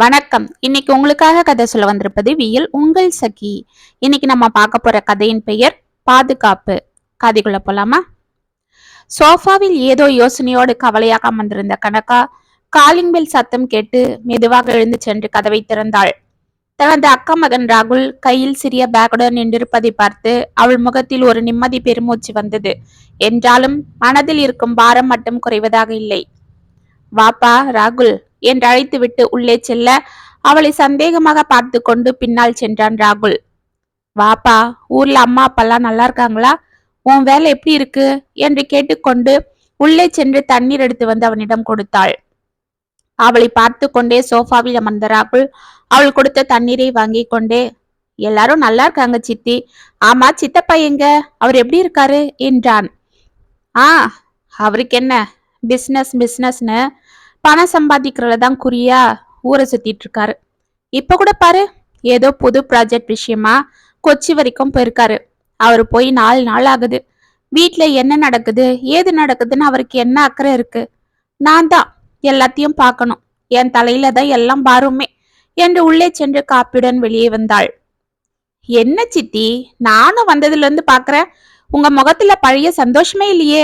வணக்கம். இன்னைக்கு உங்களுக்காக கதை சொல்ல வந்திருப்பது வியல் உங்கள் சகி. இன்னைக்கு நம்ம பார்க்க போற கதையின் பெயர் பாதுகாப்பு. கதைக்குள்ள போலாமா? சோஃபாவில் ஏதோ யோசனையோடு கவலையாக அமர்ந்திருந்த கனகா காலிங் பெல் சத்தம் கேட்டு மெதுவாக எழுந்து சென்று கதவை திறந்தாள். தனது அக்கா மகன் ராகுல் கையில் சிறிய பேக்குடன் நின்றிருப்பதை பார்த்து அவள் முகத்தில் ஒரு நிம்மதி பெருமூச்சு வந்தது. என்றாலும் மனதில் இருக்கும் பாரம் மட்டும் குறைவதாக இல்லை. வாப்பா ராகுல் என்று அழைத்துவிட்டு உள்ளே செல்ல அவளை சந்தேகமாக பார்த்து கொண்டு பின்னால் சென்றான் ராகுல். வாப்பா ஊர்ல அம்மா அப்பெல்லாம் நல்லா இருக்காங்களா? உன் வேலை எப்படி இருக்கு? என்று கேட்டுக்கொண்டு உள்ளே சென்று தண்ணீர் எடுத்து வந்து அவனிடம் கொடுத்தாள். அவளை பார்த்து கொண்டே சோஃபாவில் அமர்ந்த ராகுல் அவள் கொடுத்த தண்ணீரை வாங்கி கொண்டே எல்லாரும் நல்லா இருக்காங்க சித்தி. ஆமா சித்தப்பா எங்க? அவர் எப்படி இருக்காரு? என்றான். ஆ அவருக்கு என்ன? பிஸ்னஸ் பிஸ்னஸ்னு பணம் சம்பாதிக்கிறதுல தான் குறியா ஊரை சுத்திட்டு இருக்காரு. இப்ப கூட பாரு ஏதோ புது ப்ராஜெக்ட் விஷயமா கொச்சி வரைக்கும் போயிருக்காரு. அவர் போய் நாலு நாள் ஆகுது. வீட்டுல என்ன நடக்குது ஏது நடக்குதுன்னு அவருக்கு என்ன அக்கறை இருக்கு? நான் தான் எல்லாத்தையும் பார்க்கணும். என் தலையில தான் எல்லாம் பாருமே என்று உள்ளே சென்று காப்பியுடன் வெளியே வந்தாள். என்ன சித்தி நானும் வந்ததுல இருந்து பாக்குறேன் உங்க முகத்துல பழைய சந்தோஷமே இல்லையே.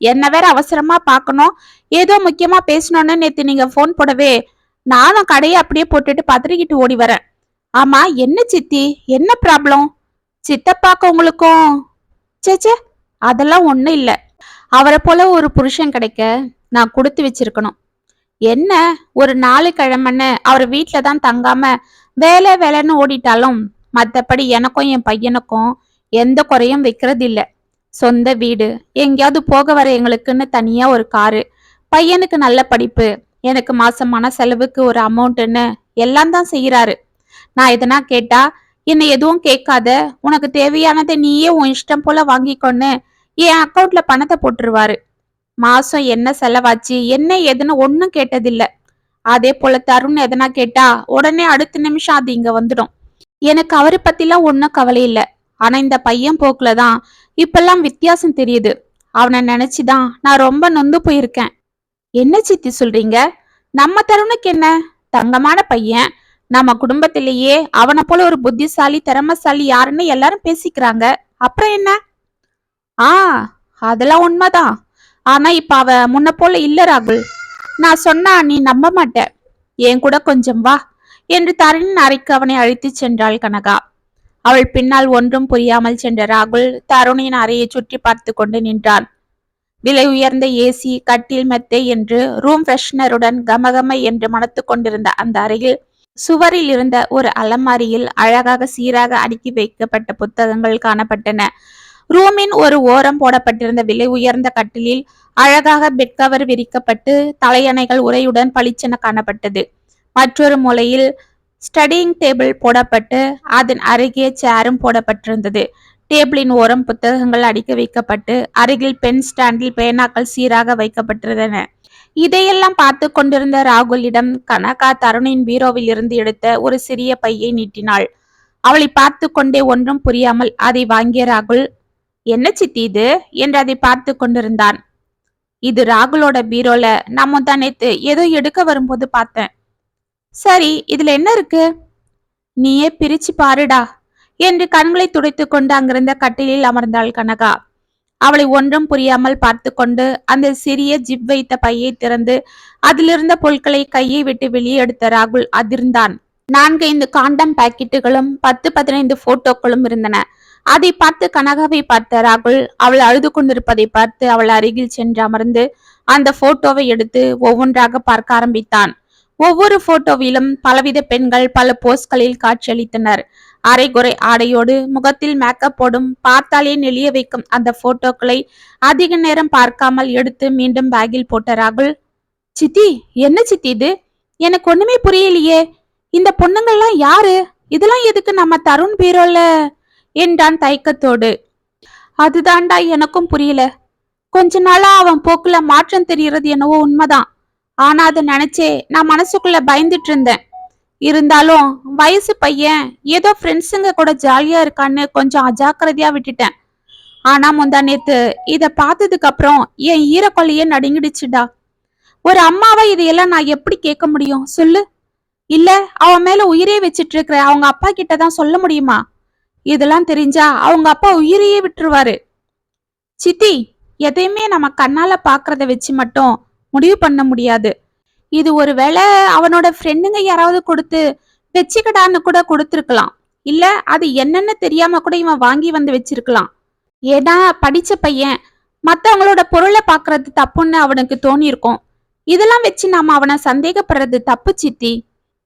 என்ன வேற அவசரமா பார்க்கணும். ஏதோ முக்கியமா பேசணும்னு நேத்து நீங்க ஃபோன் போடவே நானும் கடையை அப்படியே போட்டுட்டு பதறிக்கிட்டு ஓடி வரேன். ஆமா என்ன சித்தி? என்ன ப்ராப்ளம் சித்தப்பாக்க உங்களுக்கும்? சேச்சே அதெல்லாம் ஒண்ணும் இல்லை. அவரை போல ஒரு புருஷன் கிடைக்க நான் கொடுத்து வச்சிருக்கணும். என்ன? ஒரு நாலு கிழமைன்னு அவர் வீட்டில் தான் தங்காம வேலை வேலைன்னு ஓடிட்டாலும் மற்றபடி எனக்கும் என் பையனுக்கும் எந்த குறையும் வைக்கிறது இல்லை சொந்த வீடு. எங்கேயாவது போக வர எங்களுக்குன்னு தனியா ஒரு காரு. பையனுக்கு நல்ல படிப்பு. எனக்கு மாசமான செலவுக்கு ஒரு அமௌண்ட்டுன்னு எல்லாம் தான் செய்யறாரு நான் எதனா கேட்டா என்னை எதுவும் கேட்காத. உனக்கு தேவையானதை நீயே உன் இஷ்டம் போல வாங்கிக்கொன்னு என் அக்கௌண்ட்ல பணத்தை போட்டுருவாரு. மாசம் என்ன செலவாச்சு என்ன ஏதுன்னு ஒன்னும் கேட்டதில்ல. அதே போல தருண் எதனா கேட்டா உடனே அடுத்த நிமிஷம் அது இங்க வந்துடும். எனக்கு அவரை பத்திலாம் ஒன்னும் கவலை இல்லை. ஆனா இந்த பையன் போக்குல தான் இப்பெல்லாம் வித்தியாசம் தெரியுது. அவனை நினைச்சுதான் நான் ரொம்ப நொந்து போயிருக்கேன். என்ன சித்தி சொல்றீங்க? நம்ம தருணுக்கு என்ன? தங்கமான பையன். நம்ம குடும்பத்திலேயே அவனை போல ஒரு புத்திசாலி திறமசாலி யாருன்னு எல்லாரும் பேசிக்கிறாங்க. அப்புறம் என்ன? ஆ அதெல்லாம் உண்மைதான். ஆனா இப்ப அவ முன்ன போல இல்ல ராகுல். நான் சொன்னா நீ நம்ப மாட்ட. என் கூட கொஞ்சம் வா. என்று தரணின் அறைக்கு அவனை அழைத்துச் சென்றாள் கனகா. அவள் பின்னால் ஒன்றும் புரியாமல் சென்ற ராகுல் தருணியின் அறையை சுற்றி பார்த்து கொண்டு நின்றான். விலை உயர்ந்த ஏசி கட்டில் மெத்தை என்று ரூம் ஃப்ரெஷ்னருடன் கமகம என்று மணத்து கொண்டிருந்த அந்த அறையில் சுவரில் இருந்த ஒரு அலமாரியில் அழகாக சீராக அடுக்கி வைக்கப்பட்ட புத்தகங்கள் காணப்பட்டன. ரூமின் ஒரு ஓரம் போடப்பட்டிருந்த விலை உயர்ந்த கட்டிலில் அழகாக பெட் கவர் விரிக்கப்பட்டு தலையணைகள் உரையுடன் பளிச்சென காணப்பட்டது. மற்றொரு மூலையில் ஸ்டடியிங் டேபிள் போடப்பட்டு அதன் அருகே சேரும் போடப்பட்டிருந்தது. டேபிளின் ஓரம் புத்தகங்கள் அடிக்க வைக்கப்பட்டு அருகில் பென் ஸ்டாண்டில் பேனாக்கள் சீராக வைக்கப்பட்டிருந்தன. இதையெல்லாம் பார்த்து கொண்டிருந்த ராகுலிடம் கனகா தருணின் பீரோவில் இருந்து எடுத்த ஒரு சிறிய பையை நீட்டினாள். அவளை பார்த்து கொண்டே ஒன்றும் புரியாமல் அதை வாங்கிய ராகுல் என்ன சித்தி இது? என்று அதை பார்த்து கொண்டிருந்தான். இது ராகுலோட பீரோல நம்ம தான் நேத்து ஏதோ எடுக்க வரும்போது பார்த்தேன். சரி இதுல என்ன இருக்கு? நீயே பிரிச்சு பாருடா என்று கண்களை துடைத்து கொண்டு அங்கிருந்த கட்டிலில் அமர்ந்தாள் கனகா. அவளை ஒன்றும் புரியாமல் பார்த்து கொண்டு அந்த சிறிய ஜிப் வைத்த பையை திறந்து அதிலிருந்த பொருட்களை கையை விட்டு வெளியே எடுத்த ராகுல் அதிர்ந்தான். நான்கைந்து காண்டம் பாக்கெட்டுகளும் பத்து பதினைந்து போட்டோக்களும் இருந்தன. அதை பார்த்து கனகாவை பார்த்த ராகுல் அவள் அழுது கொண்டிருப்பதை பார்த்து அவள் அருகில் சென்று அமர்ந்து அந்த போட்டோவை எடுத்து ஒவ்வொன்றாக பார்க்க ஆரம்பித்தான். ஒவ்வொரு போட்டோவிலும் பலவித பெண்கள் பல போஸ்களில் காட்சியளித்தனர். அரைகுறை ஆடையோடு முகத்தில் மேக்கப் போடும் பார்த்தாலே நெளிய வைக்கும் அந்த போட்டோக்களை அதிக நேரம் பார்க்காமல் எடுத்து மீண்டும் பேக்கில் போட்ட ராகுல் சித்தி என்ன சித்தி இது? எனக்கு ஒண்ணுமே புரியலையே. இந்த பொண்ணுங்கள்லாம் யாரு? இதெல்லாம் எதுக்கு நம்ம தருண் பீரோல? என்றான் தயக்கத்தோடு. அதுதான்டா எனக்கும் புரியல. கொஞ்ச நாளா அவன் போக்குல மாற்றம் தெரியறது என்னவோ உண்மைதான். ஆனா அதை நினைச்சே நான் மனசுக்குள்ள பயந்துட்டு இருந்தேன். இருந்தாலும் வயசு பையன் ஏதோ ஃப்ரெண்ட்ஸுங்க கூட ஜாலியா இருக்கான்னு கொஞ்சம் அஜாக்கிரதையா விட்டுட்டேன். ஆனா முந்தா நேத்து இத பார்த்ததுக்கு அப்புறம் என் ஈரக்கொல்லையே நடுங்கிடுச்சுடா. ஒரு அம்மாவை இதையெல்லாம் நான் எப்படி கேட்க முடியும்? சொல்லு. இல்ல அவன் மேல உயிரே வச்சிட்டு இருக்கிற அவங்க அப்பா கிட்ட தான் சொல்ல முடியுமா? இதெல்லாம் தெரிஞ்சா அவங்க அப்பா உயிரையே விட்டுருவாரு. சித்தி எதையுமே நம்ம கண்ணால பாக்குறத வச்சு மட்டும் முடிவு பண்ண முடியாது. இது ஒருவேளை அவனோட ஃப்ரெண்டுங்க யாராவது கொடுத்து வச்சுக்கடான்னு கூட கொடுத்துருக்கலாம். இல்ல அது என்னன்னு தெரியாம கூட இவன் வாங்கி வந்து வச்சிருக்கலாம். ஏன்னா படிச்ச பையன் மத்தவங்களோட பொருளை பாக்குறது தப்புன்னு அவனுக்கு தோணியிருக்கும். இதெல்லாம் வச்சு நாம அவனை சந்தேகப்படுறது தப்பு சித்தி.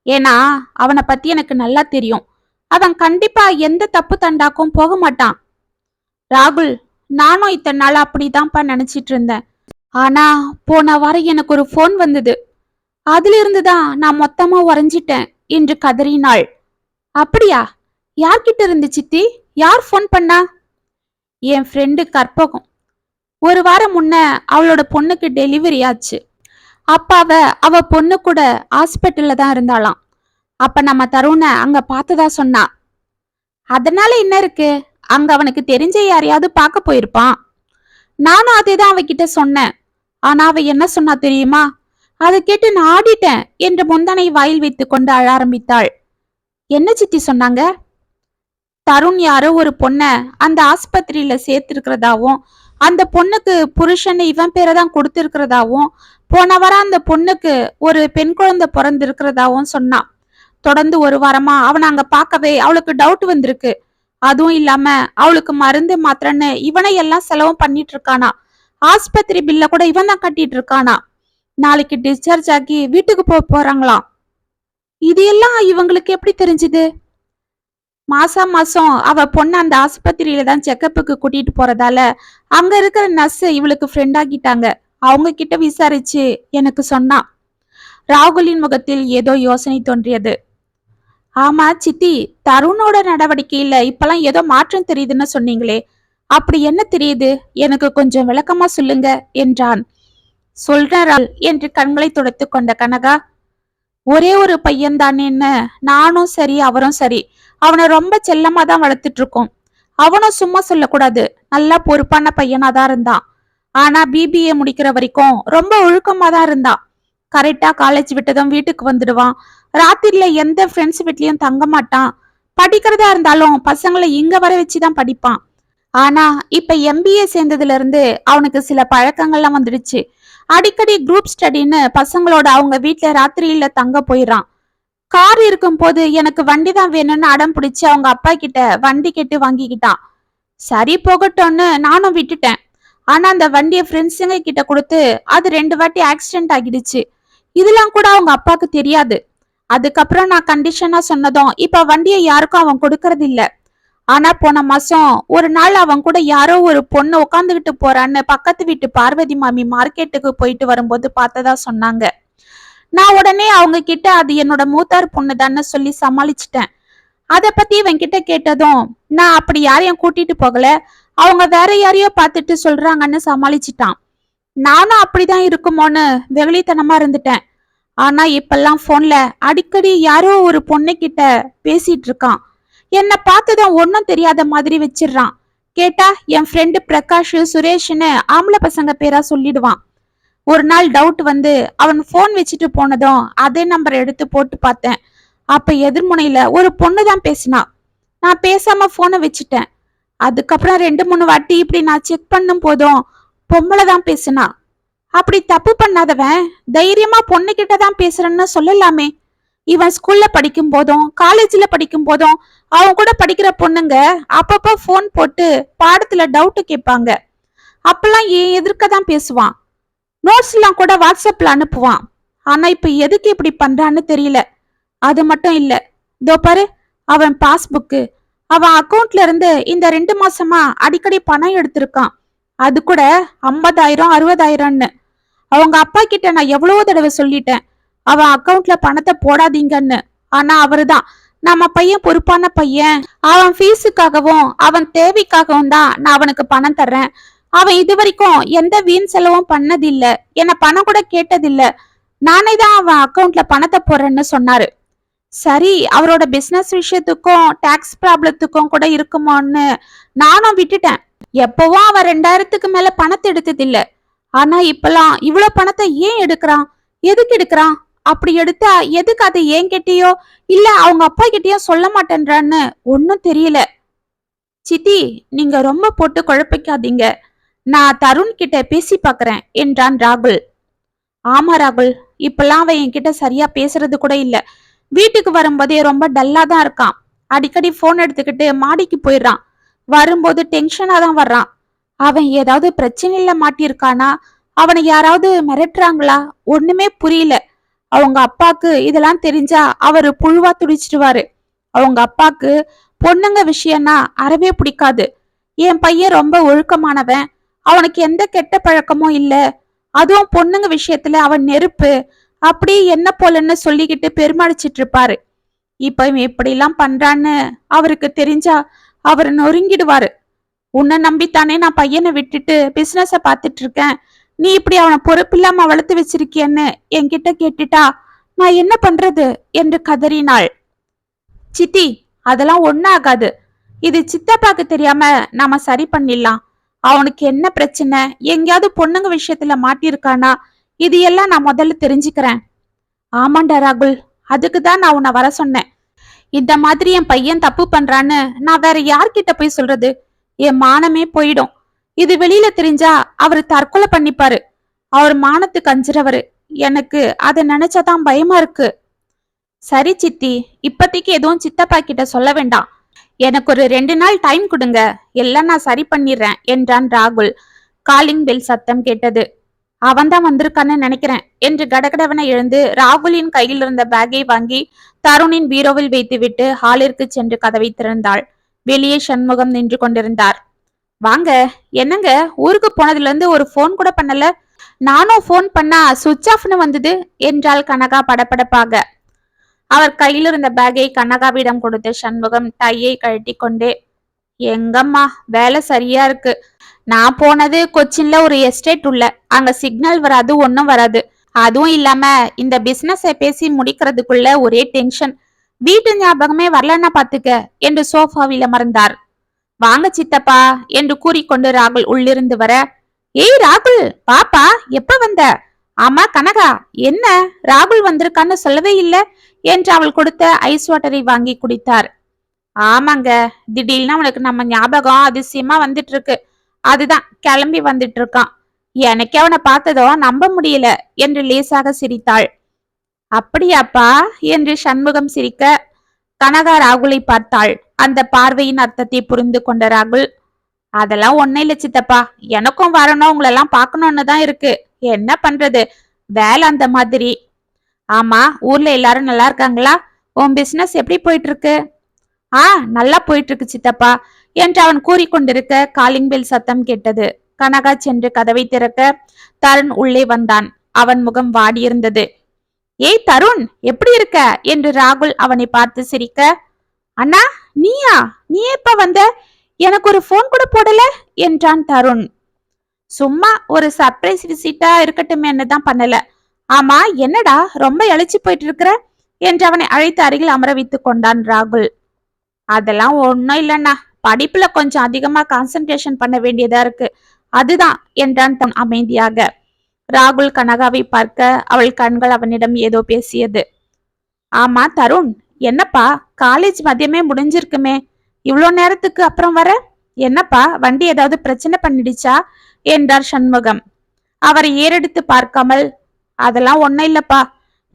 ஏன்னா அவனை பத்தி எனக்கு நல்லா தெரியும். அவன் கண்டிப்பா எந்த தப்பு தண்டாக்கும் போக மாட்டான். ராகுல் நானும் இத்தனை நாள் அப்படிதான்ப்பா நினைச்சிட்டு இருந்தேன். ஆனா போன வாரம் எனக்கு ஒரு ஃபோன் வந்தது. அதுல தான் நான் மொத்தமா உறைஞ்சிட்டேன் என்று கதறினாள். அப்படியா? யார்கிட்ட இருந்து சித்தி? யார் ஃபோன் பண்ணா? என் ஃப்ரெண்டு கற்பகம். ஒரு வாரம் முன்ன அவளோட பொண்ணுக்கு டெலிவரி ஆச்சு. அப்பாவ அவ பொண்ணு கூட ஹாஸ்பிட்டல்ல தான் இருந்தாளாம். அப்ப நம்ம தருண அங்க பார்த்ததா சொன்னா. அதனால என்ன இருக்கு? அங்க அவனுக்கு தெரிஞ்ச யாரையாவது பார்க்க போயிருப்பான். நானும் அதே தான் அவகிட்ட சொன்னேன். ஆனா அவ என்ன சொன்னா தெரியுமா? அதை கேட்டு நான் ஆடிட்டேன் என்று முந்தனை வாயில் வைத்து கொண்டு அழ ஆரம்பித்தாள். என்ன சித்தி சொன்னாங்க? தருண் யாரோ ஒரு பொண்ண அந்த ஆஸ்பத்திரியில சேர்த்திருக்கிறதாவும் அந்த பொண்ணுக்கு புருஷன் இவன் பேரை தான் கொடுத்திருக்கிறதாவும் போன வாரம் அந்த பொண்ணுக்கு ஒரு பெண் குழந்தை பிறந்திருக்கிறதாவும் சொன்னான் தொடர்ந்து ஒரு வாரமா அவனை அங்க பார்க்கவே அவளுக்கு டவுட் வந்திருக்கு. அதுவும் இல்லாம அவளுக்கு மருந்து மாத்திரன்னு இவனை எல்லாம் செலவும் பண்ணிட்டு இருக்கானா. ஆஸ்பத்திரி பில்ல கூட இவன் தான் கட்டிட்டு இருக்கானா நாளைக்கு டிஸ்சார்ஜ் ஆகி வீட்டுக்கு போக போறாங்களாம் இது எல்லாம் இவங்களுக்கு எப்படி தெரிஞ்சது? மாசம் மாசம் அவ பொண்ணு அந்த ஆஸ்பத்திரியில தான் செக்கப்புக்கு கூட்டிட்டு போறதால அங்க இருக்கிற நர்ஸ் இவளுக்கு ஃப்ரெண்ட் ஆகிட்டாங்க. அவங்க கிட்ட விசாரிச்சு எனக்கு சொன்னான் ராகுலின் முகத்தில் ஏதோ யோசனை தோன்றியது. ஆமா சித்தி தருணோட நடவடிக்கையில இப்பெல்லாம் ஏதோ மாற்றம் தெரியுதுன்னு சொன்னீங்களே. அப்படி என்ன தெரியுது? எனக்கு கொஞ்சம் விளக்கமா சொல்லுங்க என்றான். சொல்றாள் என்று கண்களை துடைத்து கொண்ட கனகா. ஒரே ஒரு பையன் தானேன்னு நானும் சரி அவரும் சரி. அவனை ரொம்ப செல்லமா தான் வளர்த்துட்டு இருக்கோம் அவனும் சும்மா சொல்லக்கூடாது. நல்லா பொறுப்பான பையனா தான் இருந்தான். ஆனா பிபிஏ முடிக்கிற வரைக்கும் ரொம்ப ஒழுக்கமா தான் இருந்தான். கரெக்டா காலேஜ் விட்டதும் வீட்டுக்கு வந்துடுவான். ராத்திரில எந்த ஃப்ரெண்ட்ஸ் வீட்லயும் தங்க மாட்டான். படிக்கிறதா இருந்தாலும் பசங்களை இங்க வர வச்சுதான் படிப்பான். ஆனா இப்ப எம்பிஏ சேர்ந்ததுல இருந்து அவனுக்கு சில பழக்கங்கள்லாம் வந்துடுச்சு. அடிக்கடி குரூப் ஸ்டடின்னு பசங்களோட அவங்க வீட்டுல ராத்திரியில தங்க போயிடுறான் கார் இருக்கும் போது எனக்கு வண்டி தான் வேணும்னு அடம் பிடிச்சி அவங்க அப்பா கிட்ட வண்டி கேட்டு வாங்கிக்கிட்டான். சரி போகட்டும்னு நானும் விட்டுட்டேன். ஆனா அந்த வண்டியை ஃப்ரெண்ட்ஸுங்க கிட்ட கொடுத்து அது ரெண்டு வாட்டி ஆக்சிடென்ட் ஆகிடுச்சு. இதெல்லாம் கூட அவங்க அப்பாவுக்கு தெரியாது. அதுக்கப்புறம் நான் கண்டிஷனா சொன்னதும் இப்ப வண்டியை யாருக்கும் அவன் கொடுக்கறது இல்லை ஆனா போன மாசம் ஒரு நாள் அவன் கூட யாரோ ஒரு பொண்ணு உட்காந்துக்கிட்டு போறான்னு பக்கத்து வீட்டு பார்வதி மாமி மார்க்கெட்டுக்கு போயிட்டு வரும்போது பார்த்ததா சொன்னாங்க. நான் உடனே அவங்க கிட்ட அது என்னோட மூத்தார் பொண்ணு சொல்லி சமாளிச்சிட்டேன். அதை பத்தி இவன் கிட்ட கேட்டதும் நான் அப்படி யாரையும் கூட்டிட்டு போகல. அவங்க வேற யாரையோ பார்த்துட்டு சொல்றாங்கன்னு சமாளிச்சிட்டான். நானும் அப்படிதான் இருக்குமோன்னு வெகுளித்தனமா இருந்துட்டேன். ஆனா இப்பெல்லாம் போன்ல அடிக்கடி யாரோ ஒரு பொண்ணு கிட்ட பேசிட்டு இருக்கான். என்ன பார்த்துதான் ஒன்னும் தெரியாத மாதிரி வச்சிடுறான். கேட்டா என் ஃப்ரெண்டு பிரகாஷ் சுரேஷ்னு ஆம்பளை பசங்க பேரா சொல்லிடுவான். ஒரு நாள் டவுட் வந்து அவன் ஃபோன் வச்சுட்டு போனதும் அதே நம்பர் எடுத்து போட்டு பார்த்தேன். அப்ப எதிர்முனையில ஒரு பொண்ணு தான் பேசினா. நான் பேசாம போனை வச்சுட்டேன். அதுக்கப்புறம் ரெண்டு மூணு வாட்டி இப்படி நான் செக் பண்ணும் போதும் பொம்பளை தான் பேசினா. அப்படி தப்பு பண்ணாதவன் தைரியமா பொண்ணுக்கிட்ட தான் பேசுறேன்னு சொல்லலாமே. இவன் ஸ்கூல்ல படிக்கும் போதும் காலேஜ்ல படிக்கும் போதும் அவன் கூட படிக்கிற பொண்ணுங்க அப்பப்போ ஃபோன் போட்டு பாடத்துல டவுட்டு கேட்பாங்க. அப்பெல்லாம் ஏன் எதிர்க்க தான் பேசுவான். நோட்ஸ்லாம் கூட வாட்ஸ்அப்ல அனுப்புவான். ஆனா இப்ப எதுக்கு இப்படி பண்றான்னு தெரியல. அது மட்டும் இல்ல. இதோ பாரு அவன் பாஸ்புக்கு அவன் அக்கௌண்ட்ல இருந்து இந்த ரெண்டு மாசமா அடிக்கடி பணம் எடுத்திருக்கான். அது கூட ஐம்பதாயிரம் அறுபதாயிரம்னு. அவங்க அப்பா கிட்ட நான் எவ்வளவோ தடவை சொல்லிட்டேன். அவன் அக்கவுண்ட்ல பணத்தை போடாதீங்கன்னு. ஆனா அவருதான் நம்ம பையன் பொறுப்பான பையன். அவன் ஃபீஸுக்காகவும் அவன் தேவைக்காகவும் தான் நான் அவனுக்கு பணம் தர்றேன். அவன் இது வரைக்கும் எந்த வீண் செலவும் பண்ணதில்ல. என்ன பணம் கூட கேட்டதில்ல. நானே தான் அவன் அக்கவுண்ட்ல பணத்தை போடுறேன்னு சொன்னாரு. சரி அவரோட பிசினஸ் விஷயத்துக்கும் டாக்ஸ் ப்ராப்ளத்துக்கும் கூட இருக்குமோன்னு நானும் விட்டுட்டேன். எப்பவும் அவன் ரெண்டாயிரத்துக்கு மேல பணத்தை எடுத்ததில்ல. ஆனா இப்பெல்லாம் இவ்வளவு பணத்தை ஏன் எடுக்கிறான்? எதுக்கு எடுக்கிறான்? அப்படி எடுத்தா எதுக்கு அதை ஏன் கிட்டயோ? இல்ல அவங்க அப்பா கிட்டயோ சொல்ல மாட்டேன்றான்னு ஒன்னும் தெரியல. சித்தி நீங்க ரொம்ப போட்டு குழப்பிக்காதீங்க. நான் தருண் கிட்ட பேசி பாக்குறேன் என்றான் ராகுல். ஆமா ராகுல் இப்பெல்லாம் அவன் என்கிட்ட சரியா பேசுறது கூட இல்ல. வீட்டுக்கு வரும்போதே ரொம்ப டல்லா தான் இருக்கான். அடிக்கடி போன் எடுத்துக்கிட்டு மாடிக்கு போயிடுறான். வரும்போது டென்ஷனா தான் வர்றான். அவன் ஏதாவது பிரச்சனையில மாட்டியிருக்கானா? அவனை யாராவது மிரட்டுறாங்களா? ஒண்ணுமே புரியல. அவங்க அப்பாக்கு இதெல்லாம் தெரிஞ்சா அவரு புழுவா துடிச்சிடுவாரு. அவங்க அப்பாக்கு பொண்ணுங்க விஷயம்னா அறவே பிடிக்காது. என் பையன் ரொம்ப ஒழுக்கமானவன். அவனுக்கு எந்த கெட்ட பழக்கமும் இல்ல. அதுவும் பொண்ணுங்க விஷயத்துல அவன் நெருப்பு. அப்படி என்ன போலன்னு சொல்லிக்கிட்டு பெருமாடிச்சிட்டு இருப்பாரு இப்ப இவன் இப்படிலாம் பண்றான்னு அவருக்கு தெரிஞ்சா அவர் நொறுங்கிடுவாரு. உன்னை நம்பித்தானே நான் பையனை விட்டுட்டு பிசினஸ பாத்துட்டு இருக்கேன். நீ இப்படி அவனை பொறுப்பில்லாம வளர்த்து வச்சிருக்கியன்னு என்கிட்ட கேட்டுட்டா நான் என்ன பண்றது என்று கதறினாள். சித்தி அதெல்லாம் ஒண்ணும் ஆகாது. இது சித்தப்பாக்கு தெரியாம நாம சரி பண்ணிடலாம். அவனுக்கு என்ன பிரச்சனை? எங்கேயாவது பொண்ணுங்க விஷயத்துல மாட்டியிருக்கானா? இது எல்லாம் நான் முதல்ல தெரிஞ்சுக்கிறேன். ஆமாண்டா ராகுல் அதுக்கு தான் நான் உன்னை வர சொன்னேன். இந்த மாதிரி என் பையன் தப்பு பண்றான்னு நான் வேற யார்கிட்ட போய் சொல்றது? என் மானமே போயிடும். இது வெளியில தெரிஞ்சா அவரு தற்கொலை பண்ணிப்பாரு. அவர் மானத்துக்கு அஞ்சுறவரு எனக்கு அதை நினைச்சாதான் பயமா இருக்கு. சரி சித்தி இப்போதைக்கு எதுவும் சித்தப்பா கிட்ட சொல்ல வேண்டாம். எனக்கு ஒரு ரெண்டு நாள் டைம் கொடுங்க. எல்லாம் நான் சரி பண்ணிடுறேன் என்றான் ராகுல். காலிங் பெல் சத்தம் கேட்டது. அவன்தான் வந்திருக்கான்னு நினைக்கிறேன் என்று கடகடவனை எழுந்து ராகுலின் கையில் இருந்த பேக்கை வாங்கி தருணின் பீரோவில் வைத்துவிட்டு ஹாலிற்கு சென்று கதவை திறந்தாள். வெளியே சண்முகம் நின்று கொண்டிருந்தார். வாங்க என்னங்க? ஊருக்கு போனதுலேருந்து ஒரு ஃபோன் கூட பண்ணல. நானும் ஃபோன் பண்ணா சுவிட்ச் ஆஃப்னு வந்தது என்றாள் கனகா படபடப்பாக. அவர் கையில் இருந்த பேக்கை கனகாவிடம் கொடுத்த சண்முகம் டையை கழட்டி கொண்டே எங்கம்மா வேலை சரியா இருக்கு. நான் போனது கொச்சின்ல ஒரு எஸ்டேட் உள்ள. அங்க சிக்னல் வராது ஒன்றும் வராது. அதுவும் இல்லாம இந்த பிசினஸை பேசி முடிக்கிறதுக்குள்ள ஒரே டென்ஷன் வீட்டு ஞாபகமே வரலன்னா பாத்துக்க என்று சோஃபாவில் அமர்ந்தார். வாங்க சித்தப்பா என்று கூறிக்கொண்டு ராகுல் உள்ளிருந்து வர ஏய் ராகுல் பாப்பா எப்ப வந்த? ஆமா கனகா என்ன? ராகுல் வந்திருக்கான்னு சொல்லவே இல்லை என்று அவள் கொடுத்த ஐஸ் வாட்டரை வாங்கி குடித்தார். ஆமாங்க திடீர்னு அவனுக்கு நம்ம ஞாபகம் அதிசயமா வந்துட்டு இருக்கு அதுதான் கிளம்பி வந்துட்டு இருக்கான் எனக்கு அவனை பார்த்ததோ நம்ப முடியல என்று லேசாக சிரித்தாள். அப்படியாப்பா என்று சண்முகம் சிரிக்க கனகா ராகுலை பார்த்தாள். அந்த பார்வையின் அர்த்தத்தை புரிந்து கொண்ட ராகுல் அதெல்லாம் ஒன்னும் இல்ல சித்தப்பா. எனக்கும் வரணும். உங்களெல்லாம் பார்க்கணும்னு தான் இருக்கு. என்ன பண்றது? வேலை அந்த மாதிரி. ஆமா ஊர்ல எல்லாரும் நல்லா இருக்காங்களா? உன் பிசினஸ் எப்படி போயிட்டு இருக்கு ஆ நல்லா போயிட்டு இருக்கு சித்தப்பா என்று அவன் கூறிக்கொண்டிருக்க காலிங் பெல் சத்தம் கேட்டது. கனகா சென்று கதவை திறக்க தருண் உள்ளே வந்தான். அவன் முகம் வாடியிருந்தது. ஏய் தருண் எப்படி இருக்க? என்று ராகுல் அவனை பார்த்து சிரிக்க அண்ணா நீயா? நீ எப்ப வந்த? எனக்கு ஒரு போன் கூட போடல என்றான் தருண். சும்மா ஒரு சர்ப்ரைஸ் விசிட்டா இருக்கட்டுமேன்னு தான் பண்ணல. ஆமா என்னடா ரொம்ப இழைச்சி போயிட்டு இருக்கிற என்று அவனை அழைத்து அருகில் அமர வைத்து கொண்டான் ராகுல். அதெல்லாம் ஒன்னும் இல்லைண்ணா. படிப்புல கொஞ்சம் அதிகமா கான்சென்ட்ரேஷன் பண்ண வேண்டியதா இருக்கு. அதுதான் என்றான் தன் அமைதியாக. ராகுல் கனகாவை பார்க்க அவள் கண்கள் அவனிடம் ஏதோ பேசியது. ஆமா தருண். என்னப்பா? காலேஜ் மதியமே முடிஞ்சிருக்குமே. இவ்வளோ நேரத்துக்கு அப்புறம் வர? என்னப்பா? வண்டி ஏதாவது பிரச்சனை பண்ணிடுச்சா? என்றார் சண்முகம். அவரை ஏறெடுத்து பார்க்காமல் அதெல்லாம் ஒன்றும் இல்லைப்பா.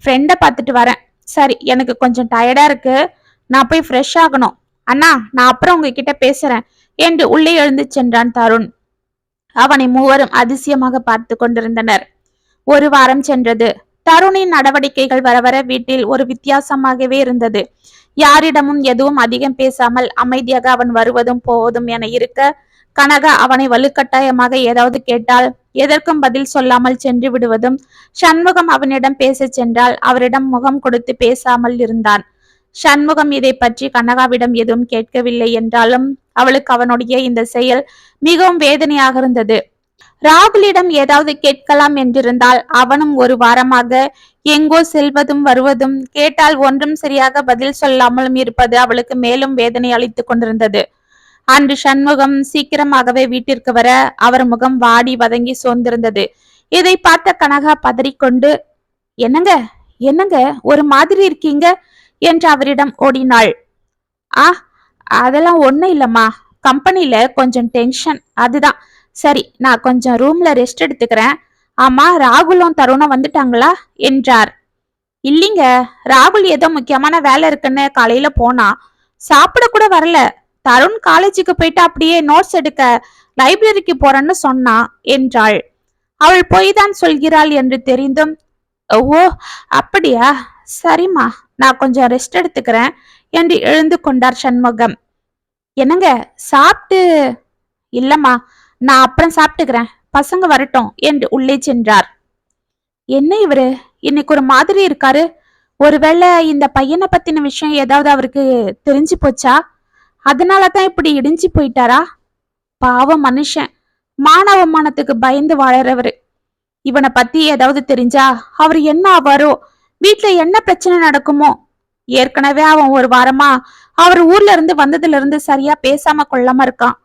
ஃப்ரெண்டை பார்த்துட்டு வரேன். சரி எனக்கு கொஞ்சம் டயர்டாக இருக்கு. நான் போய் ஃப்ரெஷ் ஆகணும். அண்ணா நான் அப்புறம் உங்ககிட்ட பேசுறேன். என்று உள்ளே எழுந்து சென்றான் தருண். அவனை மூவரும் அதிசயமாக பார்த்து கொண்டிருந்தனர். ஒரு வாரம் சென்றது. தருணின் நடவடிக்கைகள் வர வர வீட்டில் ஒரு வித்தியாசமாகவே இருந்தது. யாரிடமும் எதுவும் அதிகம் பேசாமல் அமைதியாக அவன் வருவதும் போவதும் என இருக்க கனகா அவனை வலுக்கட்டாயமாக ஏதாவது கேட்டால் எதற்கும் பதில் சொல்லாமல் சென்று விடுவதும் சண்முகம் அவனிடம் பேசச் சென்றால் அவரிடம் முகம் கொடுத்து பேசாமல் இருந்தான். சண்முகம் இதை பற்றி கனகாவிடம் எதுவும் கேட்கவில்லை என்றாலும் அவளுக்கு அவனுடைய இந்த செயல் மிகவும் வேதனையாக இருந்தது. ராகுலிடம் ஏதாவது கேட்கலாம் என்றிருந்தால் அவனும் ஒரு வாரமாக எங்கோ செல்வதும் வருவதும் கேட்டால் ஒன்றும் சரியாக பதில் சொல்லாமலும் இருப்பது அவளுக்கு மேலும் வேதனை அளித்துக் கொண்டிருந்தது. அன்று சண்முகம் சீக்கிரமாகவே வீட்டிற்கு வர அவர் முகம் வாடி வதங்கி சோர்ந்திருந்தது. இதை பார்த்த கனகா பதறிக்கொண்டு என்னங்க? என்னங்க? ஒரு மாதிரி இருக்கீங்க? என்று அவரிடம் ஓடினாள். ஆ அதெல்லாம் ஒன்றும் இல்லைம்மா. கம்பெனியில் கொஞ்சம் டென்ஷன். அதுதான். சரி நான் கொஞ்சம் ரூம்ல ரெஸ்ட் எடுத்துக்கிறேன். ஆமா ராகுலும் தருணும் வந்துட்டாங்களா? என்றார். இல்லைங்க. ராகுல் ஏதோ முக்கியமான வேலை இருக்குன்னு காலையில போனா. சாப்பிட கூட வரல. தருண் காலேஜுக்கு போயிட்டு அப்படியே நோட்ஸ் எடுக்க லைப்ரரிக்கு போறேன்னு சொன்னா என்றாள். அவள் பொய்தான் சொல்கிறாள் என்று தெரிந்தும் ஓ அப்படியா? சரிம்மா. நான் கொஞ்சம் ரெஸ்ட் எடுத்துக்கிறேன். என்று எழுந்து கொண்டார் சண்முகம். என்னங்க சாப்பிட்டு இல்லம்மா நான் அப்புறம் சாப்பிட்டுக்கிறேன். பசங்க வரட்டும் என்று உள்ளே சென்றார். என்ன இவரு? இன்னைக்கு ஒரு மாதிரி இருக்காரு. ஒருவேளை இந்த பையனை பத்தின விஷயம் ஏதாவது அவருக்கு தெரிஞ்சு போச்சா? அதனால தான் இப்படி இடிஞ்சு போயிட்டாரா? பாவம் மனுஷன். மானவமானத்துக்கு பயந்து வாழறவரு. இவனை பத்தி ஏதாவது தெரிஞ்சா அவர் என்ன ஆவாரோ வீட்ல என்ன பிரச்சனை நடக்குமோ? ஏற்கனவே அவன் ஒரு வாரமா அவர் ஊர்ல இருந்து வந்ததுல இருந்து சரியா பேசாம கொள்ளாம இருக்கான்.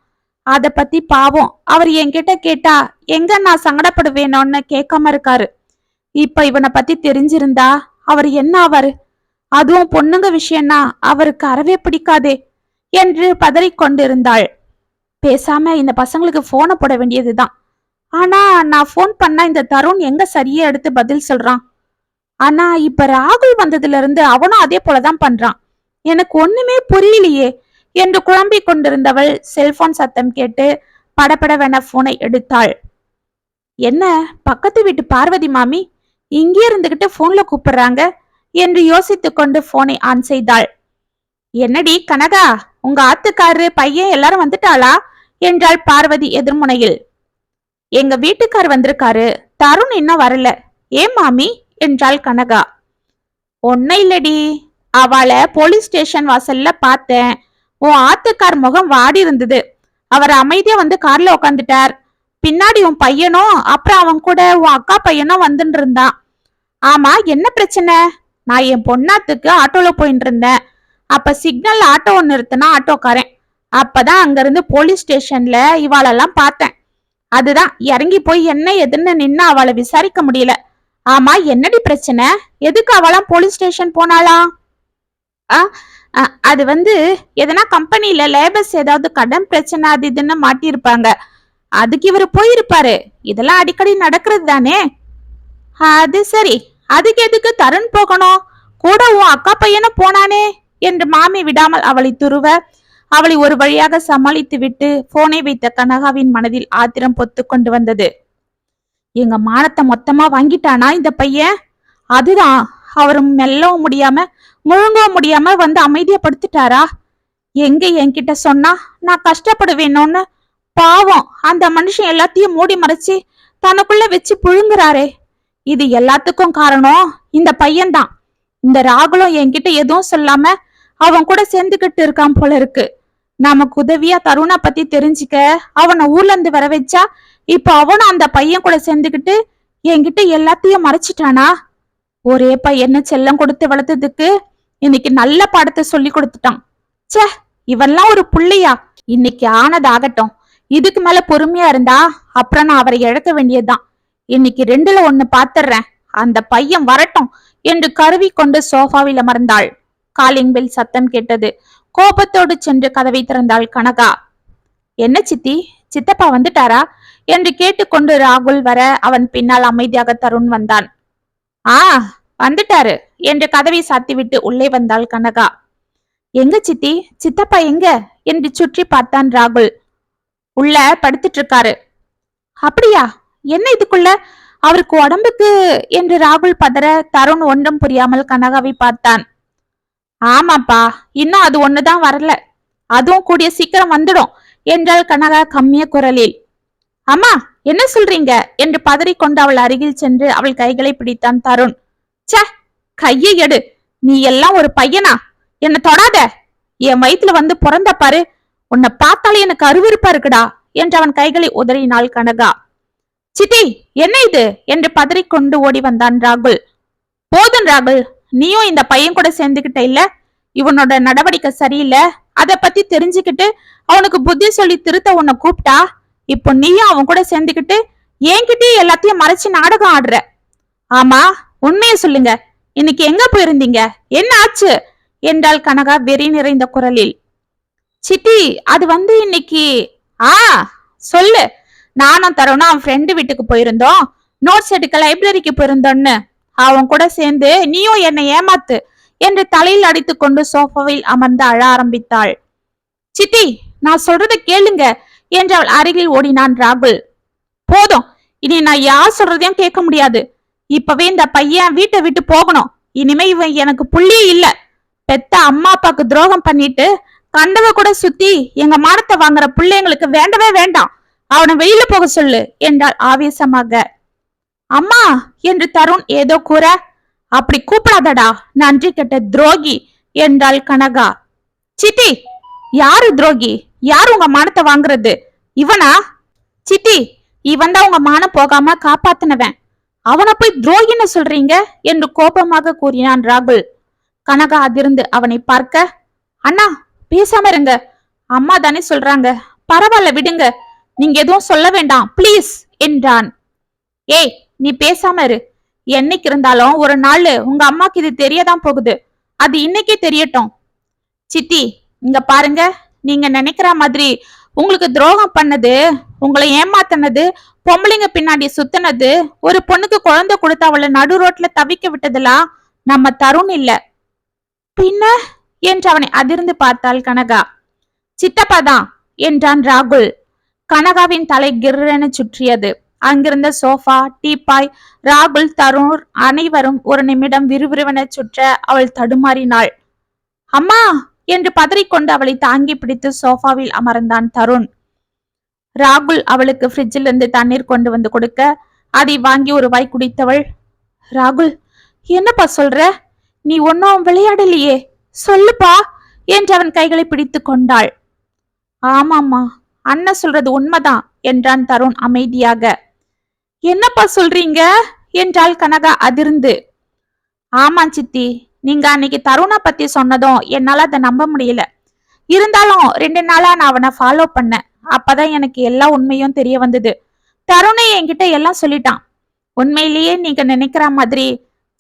அத பத்தி பாவம். அவர் என்கிட்ட கேட்டா எங்க நான் சங்கடப்படுவேனோன்னு கேட்காம இருக்காரு. இப்ப இவனை பத்தி தெரிஞ்சிருந்தா அவர் என்ன ஆவாரு? அதுவும் பொண்ணுங்க விஷயம்னா அவருக்கு அறவே பிடிக்காதே என்று பதறிக்கொண்டிருந்தாள். பேசாம இந்த பசங்களுக்கு போனை போட வேண்டியதுதான். ஆனா நான் ஃபோன் பண்ணா இந்த தருண் எங்க சரியா எடுத்து பதில் சொல்றான்? ஆனா இப்ப ராகுல் வந்ததுல இருந்து அவனும் அதே போலதான் பண்றான். எனக்கு ஒண்ணுமே புரியலையே என்று குழம்பிக் கொண்டிருந்தவள் செல்போன் சத்தம் கேட்டு படபடவென போனை எடுத்தாள். என்ன பக்கத்து வீட்டு பார்வதி மாமி? இங்கே இருந்துகிட்டு போன்ல கூப்பிடுறாங்க? என்று யோசித்து கொண்டு போனை ஆன் செய்தாள். என்னடி கனகா உங்க ஆத்துக்காரரு பையன் எல்லாரும் வந்துட்டாளா? என்றாள் பார்வதி எதிர்முனையில். எங்க வீட்டுக்கார் வந்திருக்காரு. தருண் இன்னும் வரல. ஏன் மாமி? என்றாள் கனகா. ஒன்னும் இல்லடி. அவளை போலீஸ் ஸ்டேஷன் வாசல்ல பார்த்தேன். உன் ஆத்துக்கார் முகம் வாடி இருந்தது. அவர் அமைதியா வந்து கார்ல உக்காந்துட்டார். பின்னாடி உன் பையனும் அப்புறம் அவன் கூட உன் அக்கா பையனும் வந்துட்டு இருந்தான். ஆமா என்ன பிரச்சனை? நான் என் பொண்ணாத்துக்கு ஆட்டோல போயிட்டு இருந்தேன். அப்ப சிக்னல் ஆட்டோ ஒன்று நிறுத்தினா ஆட்டோக்காரன். அப்பதான் அங்கிருந்து போலீஸ் ஸ்டேஷன்ல இவாளெல்லாம் பார்த்தேன். அதுதான் இறங்கி போய் என்ன எதுன்னு நின்னு அவளை விசாரிக்க முடியல. ஆமா என்னடி பிரச்சனை? எதுக்கு அவளாம் போலீஸ் ஸ்டேஷன் போனாளா? ஆ அது வந்து எதனா கம்பெனில லேபர்ஸ் ஏதாவது கடன் பிரச்சனை அது இதுன்னு மாட்டியிருப்பாங்க. அதுக்கு இவர் போயிருப்பாரு. இதெல்லாம் அடிக்கடி நடக்கிறது தானே? அது சரி. அதுக்கு எதுக்கு தருண் போகணும்? கூட உன் அக்கா பையனும் போனானே? என்று மாமி விடாமல் அவளை துருவ அவளை ஒரு வழியாக சமாளித்து விட்டு போனை வைத்த கனகாவின் மனதில் ஆத்திரம் பொத்து கொண்டு வந்தது. எங்க மானத்தை மொத்தமா வாங்கிட்டானா இந்த பையன்? அதுதான். அவர் மெல்லவும் முடியாம முழுங்கவும் முடியாம வந்து அமைதியப்படுத்திட்டாரா எங்க என்கிட்ட சொன்னா நான் கஷ்டப்படுவேணும்னு பாவம். அந்த மனுஷன் எல்லாத்தையும் மூடி மறைச்சு தனக்குள்ள வச்சு புழுங்குறாரே. இது எல்லாத்துக்கும் காரணம் இந்த பையன்தான். இந்த ராகுலும் என்கிட்ட எதுவும் சொல்லாம அவன் கூட சேர்ந்துகிட்டு இருக்கான் போல இருக்கு. நமக்கு உதவியா தருணை பத்தி தெரிஞ்சுக்க அவனை ஊர்ல இருந்து வர வச்சா இப்ப அவனும் அந்த பையன் கூட சேர்ந்துகிட்டு என்கிட்ட எல்லாத்தையும் மறைச்சிட்டானா? ஒரே பையனை செல்லம் கொடுத்து வளர்த்ததுக்கு இன்னைக்கு நல்ல பாடத்தை சொல்லி கொடுத்துட்டான். ச்சே இவன்லாம் ஒரு புள்ளையா? இன்னைக்கு ஆனதாகட்டும். இதுக்கு மேல பொறுமையா இருந்தா அப்புறம் நான் அவரை இழக்க வேண்டியதுதான். இன்னைக்கு ரெண்டுல ஒண்ணு பாத்துறேன். அந்த பையன் வரட்டும் என்று கருவி கொண்டு சோஃபாவில் அமர்ந்தாள் காலிங் பெல் சத்தம் கேட்டது. கோபத்தோடு சென்று கதவை திறந்தாள் கனகா. என்ன சித்தி? சித்தப்பா வந்துட்டாரா? என்று கேட்டுக்கொண்டு ராகுல் வர அவன் பின்னால் அமைதியாக தருண் வந்தான். ஆ வந்துட்டாரு என்று கதவை சாத்திவிட்டு உள்ளே வந்தாள் கனகா. எங்க சித்தி? சித்தப்பா எங்க? என்று சுற்றி பார்த்தான் ராகுல். உள்ள படுத்துட்டு இருக்காரு அப்படியா? என்ன இதுக்குள்ள? அவருக்கு உடம்புக்கு? என்று ராகுல் பதற தருண் ஒன்றும் புரியாமல் கனகாவை பார்த்தான். ஆமாப்பா இன்னும் அது ஒண்ணுதான் வரல. அதுவும் கூடிய சீக்கிரம் வந்துடும் என்றாள் கனகா கம்மிய குரலில். அம்மா என்ன சொல்றீங்க? என்று பதறிக்கொண்டு அவள் அருகில் சென்று அவள் கைகளை பிடித்தான் தருண். ச்சே கையை எடு. நீ எல்லாம் ஒரு பையனா? என்ன தொடாத. என் வயித்துல வந்து பிறந்த பாரு. உன்னை பார்த்தாலே எனக்கு அருவருப்பா இருக்குடா என்று அவன் கைகளை உதறினாள் கனகா. சித்தி என்ன இது? என்று பதறிக்கொண்டு ஓடி வந்தான் ராகுல். போதும் ராகுல் நீயும் இந்த பையன் கூட சேர்ந்துகிட்ட இல்ல? இவனோட நடவடிக்கை சரியில்லை? அத பத்தி தெரிஞ்சுக்கிட்டு அவனுக்கு புத்தி சொல்லி திருத்த உன்னை கூப்பிட்டா? இப்போ நீயும் அவன் கூட சேர்ந்துக்கிட்டு என்கிட்டயே எல்லாத்தையும் மறைச்சு நாடகம் ஆடுற. ஆமா உண்மையை சொல்லுங்க. இன்னைக்கு எங்க போயிருந்தீங்க? என்ன ஆச்சு? என்றாள் கனகா வெறி நிறைந்த குரலில். சித்தி அது வந்து இன்னைக்கு ஆ சொல்லு. நானும் தரணும் அவன் ஃப்ரெண்டு வீட்டுக்கு போயிருந்தோம். நோட்ஸ் எடுக்க லைப்ரரிக்கு போயிருந்தோன்னு. அவன் கூட சேர்ந்து நீயும் என்னை ஏமாத்து என்று தலையில் அடித்துக்கொண்டு சோஃபாவில் அமர்ந்து அழ ஆரம்பித்தாள். சித்தி நான் சொல்றத கேளுங்க. என்று அவள் அருகில் ஓடினான் ராகுல். போதும் இனி நான் யார் சொல்றதையும் கேட்க முடியாது. இப்பவே இந்த பையன் வீட்டை விட்டு போகணும். இனிமே இவன் எனக்கு புள்ளியே இல்ல. பெத்த அம்மா அப்பாக்கு துரோகம் பண்ணிட்டு கண்டவ கூட சுத்தி எங்க மானத்தை வாங்குற பிள்ளைங்களுக்கு வேண்டவே வேண்டாம். அவனை வெளியில போக சொல்லு என்றாள் ஆவேசமாக. அம்மா என்று தருண் ஏதோ கூற அப்படி கூப்பிடாதடா நன்றி கெட்ட துரோகி என்றாள் கனகா. சித்தி யாரு துரோகி? யார் உங்க மானத்தை வாங்குறது? இவனா? சித்தி இவன் தான் உங்க மானம் போகாம காப்பாத்தினவன். அவனை போய் துரோகின்னு சொல்றீங்க? என்று கோபமாக கூறினான் ராகுல். கனகா அதிர்ந்து அவனை பார்க்க அண்ணா பேசாம இருங்க. அம்மா தானே சொல்றாங்க. பரவாயில்ல விடுங்க. நீங்க எதுவும் சொல்ல வேண்டாம். ப்ளீஸ் என்றான். ஏய் நீ பேசாம இரு. என்னைக்கு இருந்தாலும் ஒரு நாள் உங்க அம்மாக்கு இது தெரியதான் போகுது. அது இன்னைக்கே தெரியட்டும். சித்தி இங்க பாருங்க. நீங்க நினைக்கிற மாதிரி உங்களுக்கு துரோகம் பண்ணது உங்களை ஏமாத்தினது பொம்பளைங்க பின்னாடி சுத்தினது ஒரு பொண்ணுக்கு குழந்தை கொடுத்து அவளை நடு ரோட்ல தவிக்க விட்டதெல்லாம் நம்ம தருண் இல்ல. பின்ன என்று அவனை அதிர்ந்து பார்த்தாள் கனகா. சித்தப்பா தான் என்றான் ராகுல். கனகாவின் தலை கிர்ரென சுற்றியது. அங்கிருந்த சோஃபா டீப்பாய் ராகுல் தருண் அனைவரும் ஒரு நிமிடம் விறுவிறுவென சுற்ற அவள் தடுமாறினாள். அம்மா என்று பதறிக்கொண்டு அவளை தாங்கி பிடித்து சோஃபாவில் அமர்ந்தான் தருண். ராகுல் அவளுக்கு ஃப்ரிட்ஜில் இருந்து தண்ணீர் கொண்டு வந்து கொடுக்க அதை வாங்கி ஒரு வாய் குடித்தவள் ராகுல் என்னப்பா சொல்ற? நீ ஒன்னும் விளையாடலையே சொல்லுப்பா என்று அவன் கைகளை பிடித்து கொண்டாள். ஆமாம்மா அண்ணன் சொல்றது உண்மைதான் என்றான் தருண் அமைதியாக. என்னப்பா சொல்றீங்க? என்றாள் கனகா அதிர்ந்து. ஆமா சித்தி நீங்க அன்னைக்கு தருணை பத்தி சொன்னதும் என்னால அதை நம்ப முடியல. இருந்தாலும் ரெண்டு நாளா நான் அவனை ஃபாலோ பண்ணேன். அப்பதான் எனக்கு எல்லா உண்மையும் தெரிய வந்தது. தருணை என்கிட்ட எல்லாம் சொல்லிட்டான். உண்மையிலேயே நீங்க நினைக்கிற மாதிரி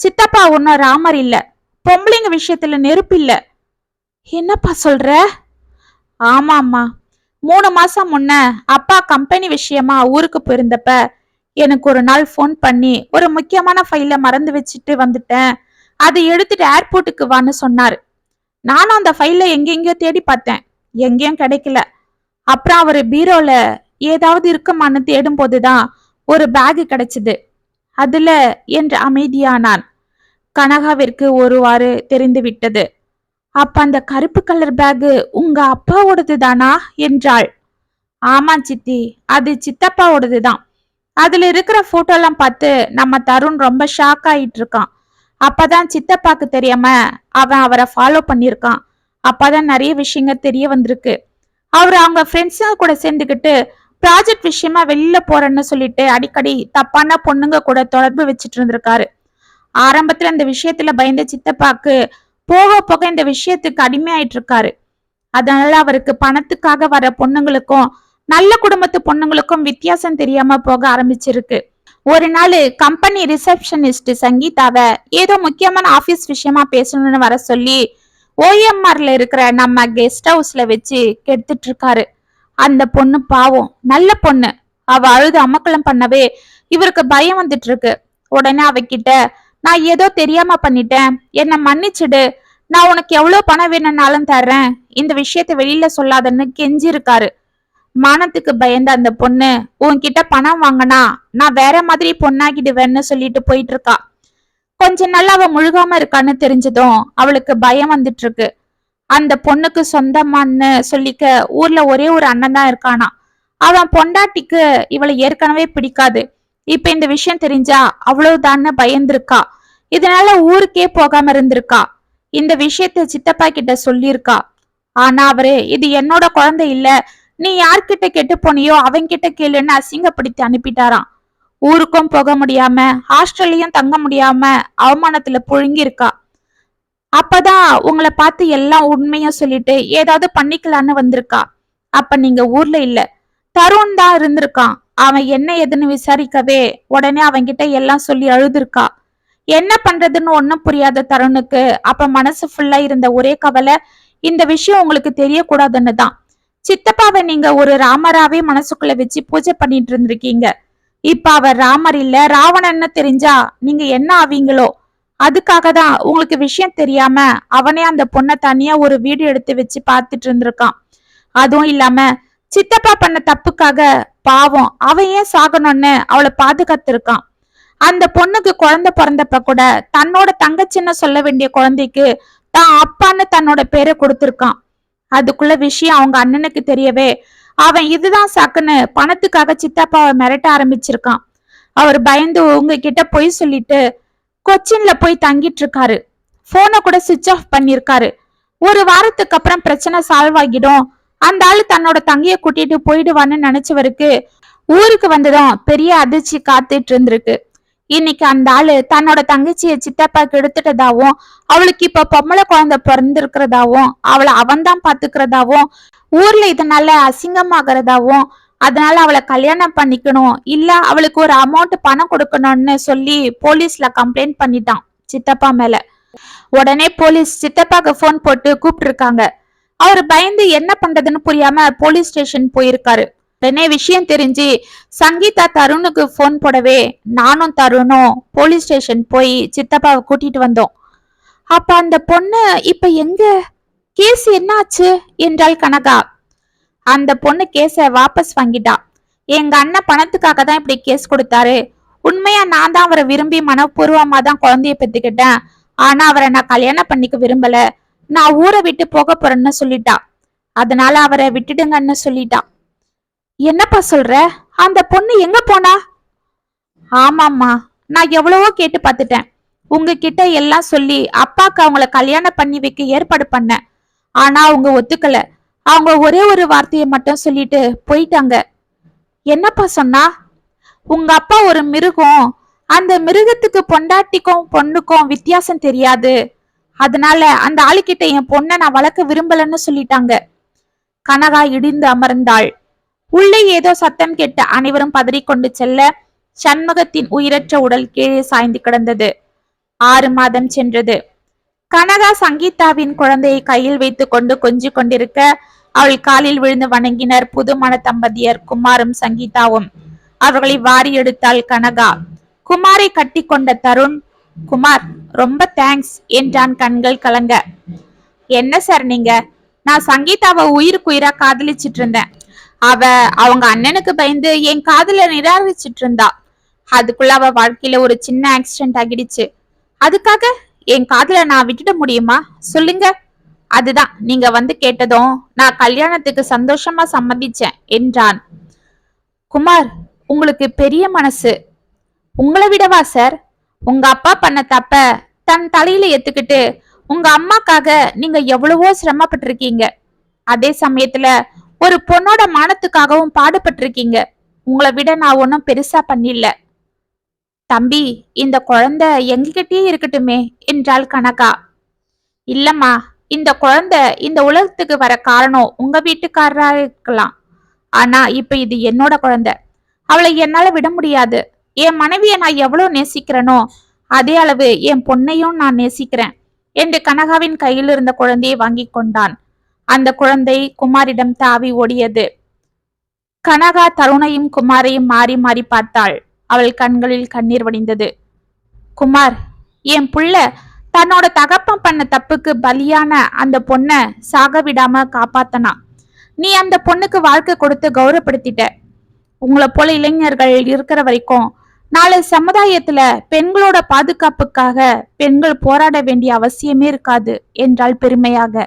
சித்தப்பா ஒன்னும் ராமர் இல்ல. பொம்பளைங்க விஷயத்துல நெருப்பு இல்ல. என்னப்பா சொல்ற? ஆமா அம்மா. மூணு மாசம் முன்ன அப்பா கம்பெனி விஷயமா ஊருக்கு போயிருந்தப்ப எனக்கு ஒரு நாள் ஃபோன் பண்ணி ஒரு முக்கியமான ஃபைல மறந்து வச்சுட்டு வந்துட்டேன். அதை எடுத்துட்டு ஏர்போர்ட்டுக்கு வான்னு சொன்னாரு. நானும் அந்த ஃபைல எங்கெங்கயோ தேடி பார்த்தேன். எங்கேயும் கிடைக்கல. அப்புறம் அவர் பீரோல ஏதாவது இருக்குமான்னு தேடும் போதுதான் ஒரு பேக் கிடைச்சது. அதுல என்று அமைதியானான். கனகாவிற்கு ஒருவாறு தெரிந்து விட்டது. அப்ப அந்த கருப்பு கலர் பேகு உங்க அப்பாவோடது தானா என்றாள். ஆமா சித்தி அது சித்தப்பாவோடது தான் அதுல இருக்கிற போட்டோ எல்லாம் பார்த்து நம்ம தருண் ரொம்ப ஷாக் ஆயிட்டு இருக்கான் அப்பதான் சித்தப்பாக்கு தெரியாம அவன் அவரை ஃபாலோ பண்ணியிருக்கான். அப்பதான் நிறைய விஷயங்கள் தெரிய வந்திருக்கு. அவர் அவங்க ஃப்ரெண்ட்ஸுங்க கூட சேர்ந்துக்கிட்டு ப்ராஜெக்ட் விஷயமா வெளியில போறேன்னு சொல்லிட்டு அடிக்கடி தப்பான பொண்ணுங்க கூட தொடர்பு வச்சுட்டு இருந்திருக்காரு. ஆரம்பத்துல இந்த விஷயத்துல பயந்த சித்தப்பாக்கு போக போக இந்த விஷயத்துக்கு அடிமையாயிட்டு இருக்காரு. அதனால அவருக்கு பணத்துக்காக வர பொண்ணுங்களுக்கும் நல்ல குடும்பத்து பொண்ணுங்களுக்கும் வித்தியாசம் தெரியாம போக ஆரம்பிச்சிருக்கு. ஒரு நாள் கம்பெனி ரிசப்ஷனிஸ்ட் சங்கீதாவை ஏதோ முக்கியமான ஆபீஸ் விஷயமா பேசணும்னு வர சொல்லி ஓஎம்ஆர்ல இருக்கிற நம்ம கெஸ்ட் ஹவுஸ்ல வச்சு கெடுத்துட்டு இருக்காரு. அந்த பொண்ணு பாவம் நல்ல பொண்ணு. அவ அழுது அமக்கலம் பண்ணவே இவருக்கு பயம் வந்துட்டு இருக்கு. உடனே அவகிட்ட நான் ஏதோ தெரியாம பண்ணிட்டேன். என்னை மன்னிச்சிடு. நான் உனக்கு எவ்வளவு பணம் வேணும்னாலும் தர்றேன். இந்த விஷயத்த வெளியில சொல்லாதன்னு கெஞ்சி இருக்காரு மானத்துக்கு பயந்த அந்த பொண்ணு உன்கிட்ட பணம் வாங்கினா நான் வேற மாதிரி பொண்ணாகிடுவேன்னு சொல்லிட்டு போயிட்டு இருக்கா கொஞ்ச நாள் அவ முழுகாம இருக்கான்னு தெரிஞ்சதும் அவளுக்கு பயம் வந்துட்டு இருக்கு அந்த பொண்ணுக்கு சொந்தமான்னு சொல்லிக்க ஊர்ல ஒரே ஒரு அண்ணன் தான் இருக்கானா. அவன் பொண்டாட்டிக்கு இவளை ஏற்கனவே பிடிக்காது. இப்ப இந்த விஷயம் தெரிஞ்சா அவ்வளவுதான்னு பயந்திருக்கா. இதனால ஊருக்கே போகாம இருந்திருக்கா. இந்த விஷயத்த சித்தப்பா கிட்ட சொல்லியிருக்கா. ஆனா அவரு இது என்னோட குழந்தை இல்ல. நீ யார்கிட்ட கெட்டு போனியோ அவன்கிட்ட கேளுன்னு அசிங்கப்படுத்தி அனுப்பிட்டாராம். ஊருக்கும் போக முடியாம ஹாஸ்டல்லையும் தங்க முடியாம அவமானத்துல புழுங்கி இருக்கா அப்பதான் உங்களை பார்த்து எல்லாம் உண்மையா சொல்லிட்டு ஏதாவது பண்ணிக்கலான்னு வந்திருக்கா. அப்ப நீங்க ஊர்ல இல்ல. தருண் தான் இருந்திருக்கான். அவன் என்ன ஏதுன்னு விசாரிக்கவே உடனே அவன்கிட்ட எல்லாம் சொல்லி அழுதுருக்கா. என்ன பண்றதுன்னு ஒன்னும் புரியாத தருணுக்கு அப்ப மனசு ஃபுல்லா இருந்த ஒரே கவலை இந்த விஷயம் உங்களுக்கு தெரியக்கூடாதுன்னு தான் சித்தப்பாவை நீங்க ஒரு ராமராவே மனசுக்குள்ள வச்சு பூஜை பண்ணிட்டு இருந்திருக்கீங்க. இப்ப அவர் ராமர் இல்ல ராவணன்னு தெரிஞ்சா நீங்க என்ன ஆவீங்களோ அதுக்காக தான் உங்களுக்கு விஷயம் தெரியாம அவனே அந்த பொண்ணை தனியா ஒரு வீடு எடுத்து வச்சு பார்த்துட்டு இருந்திருக்கான். அதுவும் இல்லாம சித்தப்பா பண்ண தப்புக்காக பாவம் அவன் ஏன் சாகணும்னு அவளை பாதுகாத்திருக்கான். அந்த பொண்ணுக்கு குழந்தை பிறந்தப்ப கூட தன்னோட தங்கச்சின்னு சொல்ல வேண்டிய குழந்தைக்கு தான் அப்பான்னு தன்னோட பேரை கொடுத்திருக்கான். அதுக்குள்ள விஷயம் அவங்க அண்ணனுக்கு தெரியவே அவன் இதுதான் சாக்குன்னு பணத்துக்காக சித்தப்பாவை மிரட்ட ஆரம்பிச்சிருக்கான். அவர் பயந்து உங்ககிட்ட பொய் சொல்லிட்டு கொச்சின்ல போய் தங்கிட்டு இருக்காரு. போனை கூட சுவிட்ச் ஆஃப் பண்ணிருக்காரு. ஒரு வாரத்துக்கு அப்புறம் பிரச்சனை சால்வ் ஆகிடும். அந்த ஆளு தன்னோட தங்கைய கூட்டிட்டு போயிடுவான்னு நினைச்சவருக்கு ஊருக்கு வந்ததும் பெரிய அதிர்ச்சி காத்துட்டு இருந்திருக்கு. இன்னைக்கு அந்த ஆளு தன்னோட தங்கச்சிய சித்தப்பா கெடுத்துட்டதாவும் அவளுக்கு இப்ப பொம்பளை குழந்தை பிறந்திருக்கிறதாவும் அவளை அவன்தான் பாத்துக்கிறதாவும் ஊர்ல இதனால அசிங்கமாகறதாவும் அதனால அவளை கல்யாணம் பண்ணிக்கணும் இல்ல அவளுக்கு ஒரு அமௌண்ட் பணம் கொடுக்கணும்னு சொல்லி போலீஸ்ல கம்ப்ளைண்ட் பண்ணிட்டான் சித்தப்பா மேல. உடனே போலீஸ் சித்தப்பாக்கு ஃபோன் போட்டு கூப்பிட்டு இருக்காங்க அவர் பயந்து என்ன பண்றதுன்னு புரியாம போலீஸ் ஸ்டேஷன் போயிருக்காரு. உடனே விஷயம் தெரிஞ்சு சங்கீதா தருணுக்கு ஃபோன் போடவே நானும் தருணும் போலீஸ் ஸ்டேஷன் போய் சித்தப்பாவை கூட்டிட்டு வந்தோம். அப்ப அந்த பொண்ணு இப்ப எங்க? கேஸ் என்னாச்சு? என்றாள் கனகா. அந்த பொண்ணு கேஸ வாபஸ் வாங்கிட்டா. எங்க அண்ணன் பணத்துக்காக தான் இப்படி கேஸ் கொடுத்தாரு. உண்மையா நான் தான் அவரை விரும்பி மனப்பூர்வமா தான் குழந்தைய பெத்துக்கிட்டேன் ஆனா அவரை நான் கல்யாணம் பண்ணிக்க விரும்பல. நான் ஊரை விட்டு போக போறேன்னு சொல்லிட்டா. அதனால அவரை விட்டுடுங்கன்னு சொல்லிட்டா. என்னப்பா சொல்ற? அந்த பொண்ணு எங்க போனா? ஆமாம்மா நான் எவ்வளவோ கேட்டு பார்த்துட்டேன். உங்ககிட்ட எல்லாம் சொல்லி அப்பாக்கு அவங்கள கல்யாணம் பண்ணி வைக்க ஏற்பாடு பண்ணேன். ஆனா அவங்க ஒத்துக்கல. அவங்க ஒரே ஒரு வார்த்தையை மட்டும் சொல்லிட்டு போயிட்டாங்க. என்னப்பா சொன்னா? உங்க அப்பா ஒரு மிருகம். அந்த மிருகத்துக்கு பொண்டாட்டிக்கும் பொண்ணுக்கும் வித்தியாசம் தெரியாது. அதனால அந்த ஆளுக்கிட்ட என் பொண்ணை நான் வளர்க்க விரும்பலன்னு சொல்லிட்டாங்க. கனகா இடிந்து அமர்ந்தாள். உள்ளே ஏதோ சத்தம் கேட்ட அனைவரும் பதறிக்கொண்டு செல்ல சண்முகத்தின் உயிரற்ற உடல் கீழே சாய்ந்து கிடந்தது. ஆறு மாதம் சென்றது. கனகா சங்கீதாவின் குழந்தையை கையில் வைத்துக் கொண்டு கொஞ்சி கொண்டிருக்க அவள் காலில் விழுந்து வணங்கினர் புதுமண தம்பதியர் குமாரும் சங்கீதாவும். அவர்களை வாரி எடுத்தாள் கனகா. குமாரை கட்டி கொண்ட தருண் குமார் ரொம்ப தேங்க்ஸ் என்றான் கண்கள் கலங்க. என்ன சார் நீங்க? நான் சங்கீதாவை உயிருக்குயிரா காதலிச்சிட்டு இருந்தேன். அவ அவங்க அண்ணனுக்கு பயந்து என் காதல நிராகரிச்சிட்டு இருந்தா அதுக்குள்ள அவ வாழ்க்கையில ஒரு சின்ன ஆக்சிடென்ட் ஆகிடுச்சு. அதுக்காக என் காதல நான் விட்டுட முடியுமா? சொல்லுங்க. அதுதான் நீங்க வந்து கேட்டதும் நான் கல்யாணத்துக்கு சந்தோஷமா சம்மதிச்சேன் என்றான். குமார் உங்களுக்கு பெரிய மனசு. உங்களை விடவா சார்? உங்க அப்பா பண்ண தப்ப தன் தலையில ஏத்துக்கிட்டு உங்க அம்மாக்காக நீங்க எவ்வளவோ சிரமப்பட்டிருக்கீங்க. அதே சமயத்துல ஒரு பொண்ணோட மானத்துக்காகவும் பாடுபட்டிருக்கீங்க. உங்களை விட நான் ஒன்றும் பெருசா பண்ணில்ல. தம்பி இந்த குழந்தை எங்ககிட்டயே இருக்கட்டுமே என்றாள் கனகா. இல்லம்மா இந்த குழந்தை இந்த உலகத்துக்கு வர காரணம் உங்க வீட்டுக்காரரா இருக்கலாம். ஆனா இப்ப இது என்னோட குழந்தை. அவளை என்னால விட முடியாது. என் மனைவியை நான் எவ்வளவு நேசிக்கிறேனோ அதே அளவு என் பொண்ணையும் நான் நேசிக்கிறேன் என்று கனகாவின் கையில் இருந்த குழந்தையை வாங்கி கொண்டான். அந்த குழந்தை குமாரிடம் தாவி ஓடியது. கனகா தருணையும் குமாரையும் மாறி மாறி பார்த்தாள். அவள் கண்களில் கண்ணீர் வடிந்தது. குமார் என் புள்ள தன்னோட தகப்பம் பண்ண தப்புக்கு பலியான அந்த பொண்ண சாக விடாம காப்பாத்தனா. நீ அந்த பொண்ணுக்கு வாழ்க்கை கொடுத்து கௌரவப்படுத்திட்ட. உங்களை போல இளைஞர்கள் இருக்கிற வரைக்கும் நாளை சமுதாயத்துல பெண்களோட பாதுகாப்புக்காக பெண்கள் போராட வேண்டிய அவசியமே இருக்காது என்றால் பெருமையாக.